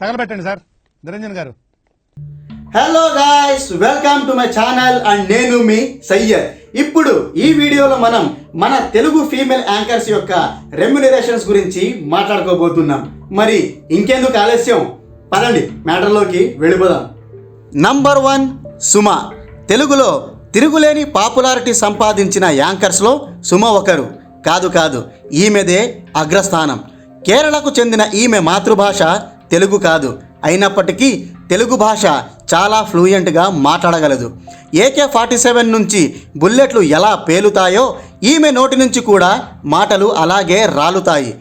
తగలబెట్టండి sir. Niranjan garu. Hello guys welcome to my channel and నేను మీ సయ్యద్. ఇప్పుడు ఈ వీడియోలో మనం మన తెలుగు ఫీమేల్ యాంకర్స్ యొక్క రెమ్యునరేషన్స్ గురించి మాట్లాడుకోబోతున్నాం. మరి ఇంకెందుకు ఆలస్యం? పదండి మ్యాటర్లోకి వెళ్ళిపోదాం. Number one Suma. తెలుగులో తిరుగులేని పాపులారిటీ సంపాదించిన యాంకర్స్లో సుమ ఒకరు. కాదు కాదు ఈమెదే అగ్రస్థానం. కేరళకు చెందిన ఈమె మాతృభాష తెలుగు కాదు. అయినప్పటికీ తెలుగు భాష చాలా ఫ్లూయెంట్గా మాట్లాడగలదు. ఏకే ఫార్టీ సెవెన్ నుంచి బుల్లెట్లు ఎలా పేలుతాయో ఈమె నోటి నుంచి కూడా మాటలు అలాగే రాలుతాయి.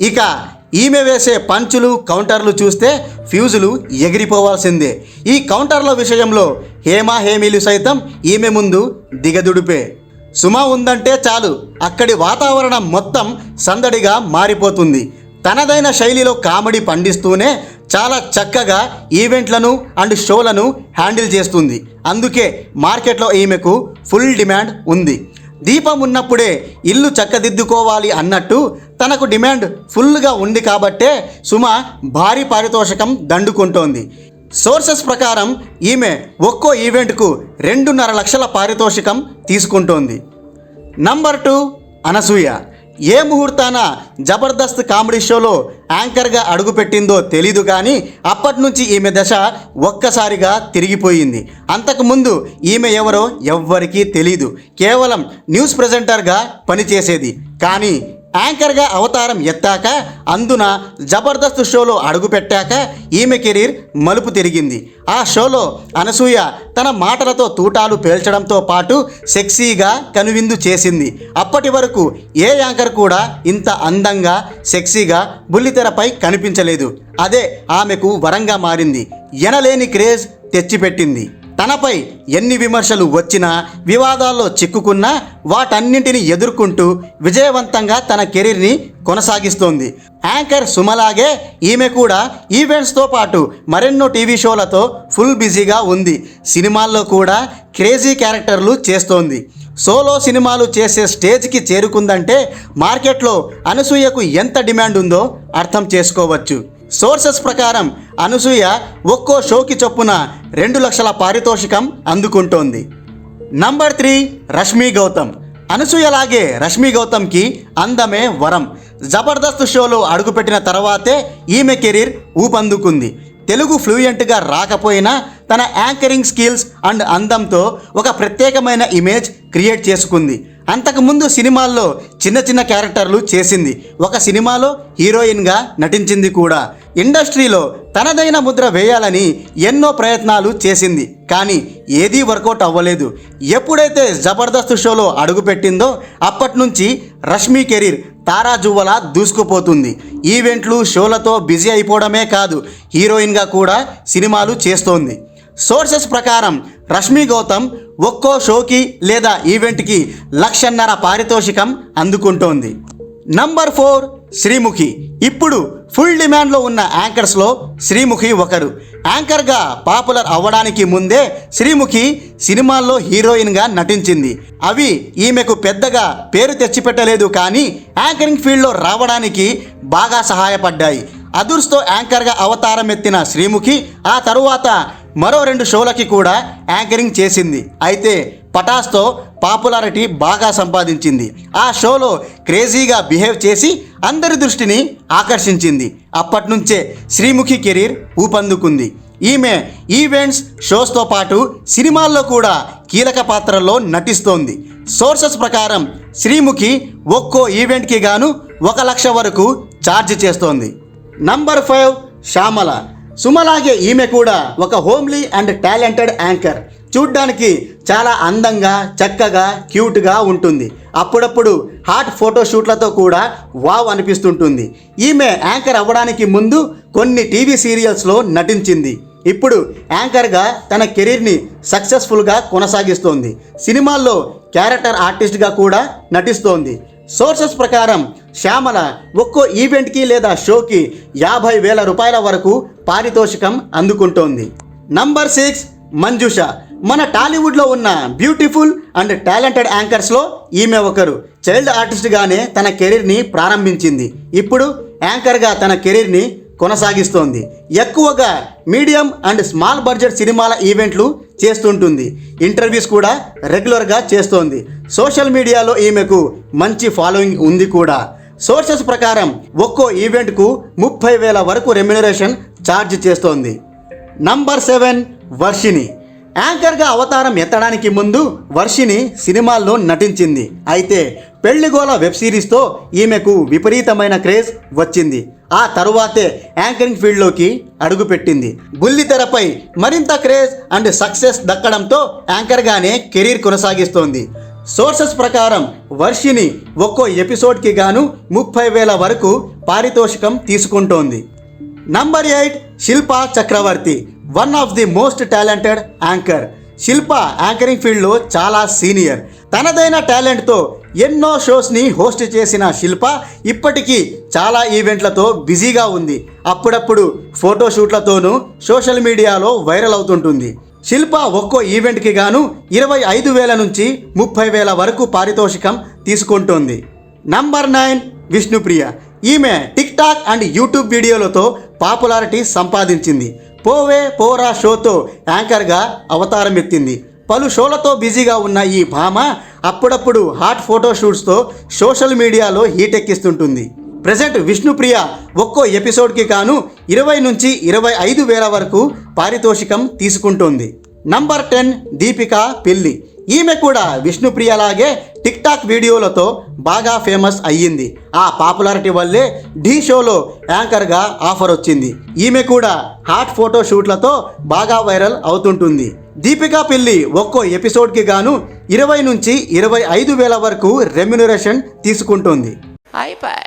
ఇక ఈమె వేసే పంచులు కౌంటర్లు చూస్తే ఫ్యూజులు ఎగిరిపోవాల్సిందే. ఈ కౌంటర్ల విషయంలో హేమా హేమీలు సైతం ఈమె ముందు దిగదుడిపే. సుమ ఉందంటే చాలు. అక్కడి వాతావరణం మొత్తం సందడిగా మారిపోతుంది. తనదైన శైలిలో కామెడీ పండిస్తూనే చాలా చక్కగా ఈవెంట్లను అండ్ షోలను హ్యాండిల్ చేస్తుంది. అందుకే మార్కెట్లో ఈమెకు ఫుల్ డిమాండ్ ఉంది. దీపం ఉన్నప్పుడే ఇల్లు చక్కదిద్దుకోవాలి అన్నట్టు తనకు డిమాండ్ ఫుల్గా ఉంది కాబట్టే సుమ భారీ పారితోషికం దండుకుంటోంది. సోర్సెస్ ప్రకారం ఈమె ఒక్కో ఈవెంట్కు రెండున్నర లక్షల పారితోషికం తీసుకుంటోంది. Number two Anasuya. ఏ ముహూర్తాన జబర్దస్త్ కామెడీ షోలో యాంకర్గా అడుగుపెట్టిందో తెలీదు కానీ అప్పటి నుంచి ఈమె దశ ఒక్కసారిగా తిరిగిపోయింది. అంతకుముందు ఈమె ఎవరో ఎవ్వరికీ తెలీదు. కేవలం న్యూస్ ప్రజెంటర్గా పనిచేసేది. కానీ యాంకర్గా అవతారం ఎత్తాక అందున జబర్దస్త్ షోలో అడుగుపెట్టాక ఈమె కెరీర్ మలుపు తిరిగింది. ఆ షోలో అనసూయ తన మాటలతో తూటాలు పేల్చడంతో పాటు సెక్సీగా కనువిందు చేసింది. అప్పటి వరకు ఏ యాంకర్ కూడా ఇంత అందంగా సెక్సీగా బుల్లితెరపై కనిపించలేదు. అదే ఆమెకు వరంగా మారింది. ఎనలేని క్రేజ్ తెచ్చిపెట్టింది. తనపై ఎన్ని విమర్శలు వచ్చినా వివాదాల్లో చిక్కుకున్నా వాటన్నింటిని ఎదుర్కొంటూ విజయవంతంగా తన కెరీర్ని కొనసాగిస్తోంది. యాంకర్ సుమలాగే ఈమె కూడా ఈవెంట్స్తో పాటు మరెన్నో టీవీ షోలతో ఫుల్ బిజీగా ఉంది. సినిమాల్లో కూడా క్రేజీ క్యారెక్టర్లు చేస్తోంది. సోలో సినిమాలు చేసే స్టేజ్కి చేరుకుందంటే మార్కెట్లో అనసూయకు ఎంత డిమాండ్ ఉందో అర్థం చేసుకోవచ్చు. సోర్సెస్ ప్రకారం అనసూయ ఒక్కో షోకి చొప్పున రెండు లక్షల పారితోషికం అందుకుంటోంది. Number three Rashmi Gautam. అనసూయలాగే Rashmi గౌతమ్కి అందమే వరం. జబర్దస్త్ షోలో అడుగుపెట్టిన తర్వాతే ఈమె కెరీర్ ఊపందుకుంది. తెలుగు ఫ్లూయెంట్గా రాకపోయినా తన యాంకరింగ్ స్కిల్స్ అండ్ అందంతో ఒక ప్రత్యేకమైన ఇమేజ్ క్రియేట్ చేసుకుంది. అంతకుముందు సినిమాల్లో చిన్న చిన్న క్యారెక్టర్లు చేసింది. ఒక సినిమాలో హీరోయిన్గా నటించింది కూడా. ఇండస్ట్రీలో తనదైన ముద్ర వేయాలని ఎన్నో ప్రయత్నాలు చేసింది. కానీ ఏదీ వర్కౌట్ అవ్వలేదు. ఎప్పుడైతే జబర్దస్త్ షోలో అడుగుపెట్టిందో అప్పటి నుంచి రష్మి కెరీర్ తారాజువ్వలా దూసుకుపోతుంది. ఈవెంట్లు షోలతో బిజీ అయిపోవడమే కాదు హీరోయిన్గా కూడా సినిమాలు చేస్తోంది. సోర్సెస్ ప్రకారం రష్మి గౌతమ్ ఒక్కో షోకి లేదా ఈవెంట్కి లక్షన్నర పారితోషికం అందుకుంటోంది. Number four Sreemukhi. ఇప్పుడు ఫుల్ డిమాండ్లో ఉన్న యాంకర్స్లో శ్రీముఖి ఒకరు. యాంకర్గా పాపులర్ అవ్వడానికి ముందే శ్రీముఖి సినిమాల్లో హీరోయిన్గా నటించింది. అవి ఈమెకు పెద్దగా పేరు తెచ్చిపెట్టలేదు కానీ యాంకరింగ్ ఫీల్డ్లో రావడానికి బాగా సహాయపడ్డాయి. అదుర్స్తో యాంకర్గా అవతారం ఎత్తిన శ్రీముఖి ఆ తరువాత మరో రెండు షోలకి కూడా యాంకరింగ్ చేసింది. అయితే పటాస్తో పాపులారిటీ బాగా సంపాదించింది. ఆ షోలో క్రేజీగా బిహేవ్ చేసి అందరి దృష్టిని ఆకర్షించింది. అప్పటి నుంచే శ్రీముఖి కెరీర్ ఊపందుకుంది. ఈమె ఈవెంట్స్ షోస్తో పాటు సినిమాల్లో కూడా కీలక పాత్రల్లో నటిస్తోంది. సోర్సెస్ ప్రకారం శ్రీముఖి ఒక్కో ఈవెంట్కి గాను ఒక లక్ష వరకు ఛార్జ్ చేస్తోంది. Number five Shyamala. సుమలాగే ఈమె కూడా ఒక హోమ్లీ అండ్ టాలెంటెడ్ యాంకర్. చూడ్డానికి చాలా అందంగా చక్కగా క్యూట్గా ఉంటుంది. అప్పుడప్పుడు హాట్ ఫోటోషూట్లతో కూడా వావ్ అనిపిస్తుంటుంది. ఈమె యాంకర్ అవ్వడానికి ముందు కొన్ని టీవీ సీరియల్స్లో నటించింది. ఇప్పుడు యాంకర్గా తన కెరీర్ని సక్సెస్ఫుల్గా కొనసాగిస్తోంది. సినిమాల్లో క్యారెక్టర్ ఆర్టిస్ట్గా కూడా నటిస్తోంది. సోర్సెస్ ప్రకారం శ్యామల ఒక్కో ఈవెంట్కి లేదా షోకి యాభై వేల రూపాయల వరకు పారితోషికం అందుకుంటోంది. Number six Manjusha. మన టాలీవుడ్లో ఉన్న బ్యూటిఫుల్ అండ్ టాలెంటెడ్ యాంకర్స్లో ఈమె ఒకరు. చైల్డ్ ఆర్టిస్ట్గానే తన కెరీర్ని ప్రారంభించింది. ఇప్పుడు యాంకర్గా తన కెరీర్ని కొనసాగిస్తోంది. ఎక్కువగా మీడియం అండ్ స్మాల్ బడ్జెట్ సినిమాల ఈవెంట్లు చేస్తుంటుంది. ఇంటర్వ్యూస్ కూడా రెగ్యులర్గా చేస్తోంది. సోషల్ మీడియాలో ఈమెకు మంచి ఫాలోయింగ్ ఉంది కూడా. సోర్సెస్ ప్రకారం ఒక్కో ఈవెంట్కు ముప్పై వేల వరకు రెమ్యునరేషన్ ఛార్జ్ చేస్తోంది. నంబర్ సెవెన్ వర్షిని యాంకర్గా అవతారం ఎత్తడానికి ముందు వర్షిని సినిమాల్లో నటించింది. అయితే పెళ్ళిగోల వెబ్ సిరీస్తో ఈమెకు విపరీతమైన క్రేజ్ వచ్చింది. ఆ తరువాతే యాంకరింగ్ ఫీల్డ్లోకి అడుగుపెట్టింది. బుల్లితెరపై మరింత క్రేజ్ అండ్ సక్సెస్ దక్కడంతో యాంకర్గానే కెరీర్ కొనసాగిస్తోంది. సోర్సెస్ ప్రకారం వర్షిని ఒక్కో ఎపిసోడ్కి గాను ముప్పై వేల వరకు పారితోషికం తీసుకుంటోంది. Number eight Shilpa Chakravarthy one of the most talented anchor. Shilpa anchoring ఫీల్డ్లో చాలా సీనియర్. తనదైన టాలెంట్తో ఎన్నో షోస్ని హోస్ట్ చేసిన శిల్ప ఇప్పటికీ చాలా ఈవెంట్లతో బిజీగా ఉంది. అప్పుడప్పుడు ఫోటోషూట్లతోనూ సోషల్ మీడియాలో వైరల్ అవుతుంటుంది. శిల్ప ఒక్కో ఈవెంట్కి గాను ఇరవై ఐదు వేల నుంచి ముప్పై వేల వరకు పారితోషికం తీసుకుంటోంది. నంబర్ నైన్ విష్ణుప్రియ ఈమె టిక్ టాక్ అండ్ యూట్యూబ్ వీడియోలతో పాపులారిటీ సంపాదించింది. పోవే పోరా షోతో యాంకర్గా అవతారం ఎత్తింది పలు షోలతో బిజీగా ఉన్న ఈ భామ అప్పుడప్పుడు హాట్ ఫోటో షూట్స్తో సోషల్ మీడియాలో హీట్ ఎక్కిస్తుంటుంది. ప్రజెంట్ విష్ణుప్రియ ఒక్కో ఎపిసోడ్కి కాను ఇరవై నుంచి ఇరవై ఐదు వేల వరకు పారితోషికం తీసుకుంటోంది. నంబర్ టెన్ దీపిక పెళ్ళి ఈమె కూడా విష్ణుప్రియలాగే టిక్ టాక్ వీడియోలతో బాగా ఫేమస్ అయ్యింది. ఆ పాపులారిటీ వల్లే ఢీ షోలో యాంకర్గా ఆఫర్ వచ్చింది. ఈమె కూడా హాట్ ఫోటో షూట్లతో బాగా వైరల్ అవుతుంటుంది. దీపికా పెళ్ళి ఒక్కో ఎపిసోడ్కి గాను ఇరవై నుంచి ఇరవై ఐదు వేల వరకు రెమ్యునరేషన్ తీసుకుంటుంది. అయిపోయి